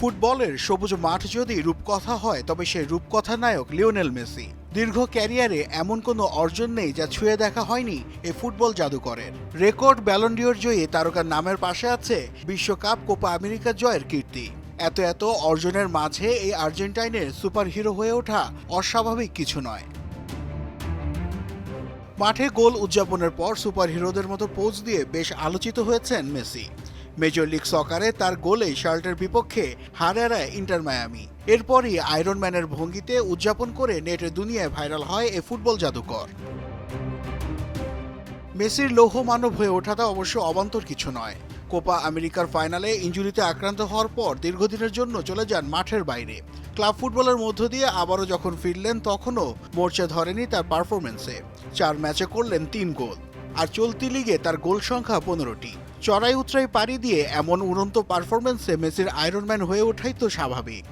ফুটবলের সবুজ মাঠ যদি রূপকথা হয়, তবে সে রূপকথা নায়ক লিওনেল মেসি। দীর্ঘ ক্যারিয়ারে এমন কোনো অর্জন নেই যা ছুঁয়ে দেখা হয়নি এই ফুটবল জাদুকরের। রেকর্ড ব্যালন্ডিওর জয়ী তারকার নামের পাশে আছে বিশ্বকাপ কোপা আমেরিকা জয়ের কীর্তি। এত এত অর্জনের মাঝে এই আর্জেন্টাইনের সুপারহিরো হয়ে ওঠা অস্বাভাবিক কিছু নয়। মাঠে গোল উদযাপনের পর সুপারহিরোদের মতো পোজ দিয়ে বেশ আলোচিত হয়েছেন মেসি। মেজর লিগ সকারে তার গোলেই শার্টের বিপক্ষে হারায় ইন্টার মায়ামি এরপরই আয়রন ম্যানের ভঙ্গিতে উদযাপন করে নেটের দুনিয়ায় ভাইরাল হয় এ ফুটবল জাদুকর। মেসির লৌহ মানব হয়ে ওঠাটা অবশ্য অবান্তর কিছু নয়। কোপা আমেরিকার ফাইনালে ইঞ্জুরিতে আক্রান্ত হওয়ার পর দীর্ঘদিনের জন্য চলে যান মাঠের বাইরে। ক্লাব ফুটবলের মধ্য দিয়ে আবারও যখন ফিরলেন, তখনও মোর্চা ধরেনি তার পারফরমেন্সে চার ম্যাচে করলেন তিন গোল। আর চলতি লিগে তার গোল সংখ্যা পনেরোটি। চড়াই উতরাই পাড়ি দিয়ে এমন উড়ন্ত পারফরমেন্সে মেসির আয়রনম্যান হয়ে ওঠাই তো স্বাভাবিক।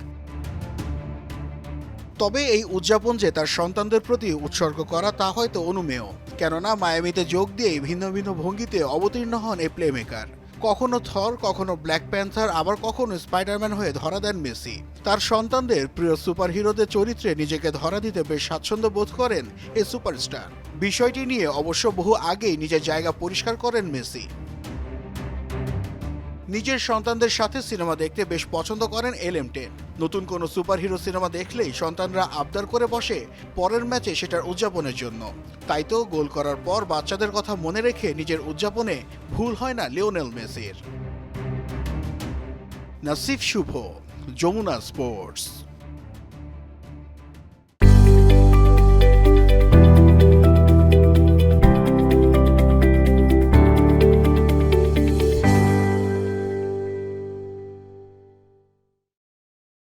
তবে এই উদযাপন যে তার সন্তানদের প্রতি উৎসর্গ করা তা হয়তো অনুমেয়। কেননা মায়ামিতে যোগ দিয়েই ভিন্ন ভিন্ন ভঙ্গিতে অবতীর্ণ হন এই প্লেমেকার কখনো থর, কখনো ব্ল্যাক প্যান্থার, আবার কখনো স্পাইডারম্যান হয়ে ধরা দেন মেসি। তার সন্তানদের প্রিয় সুপার হিরোদের চরিত্রে নিজেকে ধরা দিতে বেশ স্বাচ্ছন্দ্য বোধ করেন এই সুপারস্টার। বিষয়টি নিয়ে অবশ্য বহু আগেই নিজের জায়গা পরিষ্কার করেন মেসি। নিজের সন্তানদের সাথে সিনেমা দেখতে বেশ পছন্দ করেন এল এম টেন নতুন কোনো সুপারহিরো সিনেমা দেখলেই সন্তানরা আবদার করে বসে পরের ম্যাচে সেটার উদযাপনের জন্য। তাই তো গোল করার পর বাচ্চাদের কথা মনে রেখে নিজের উদযাপনে ভুল হয় না লিওনেল মেসির। নাসিফ শুভ, যমুনা স্পোর্টস।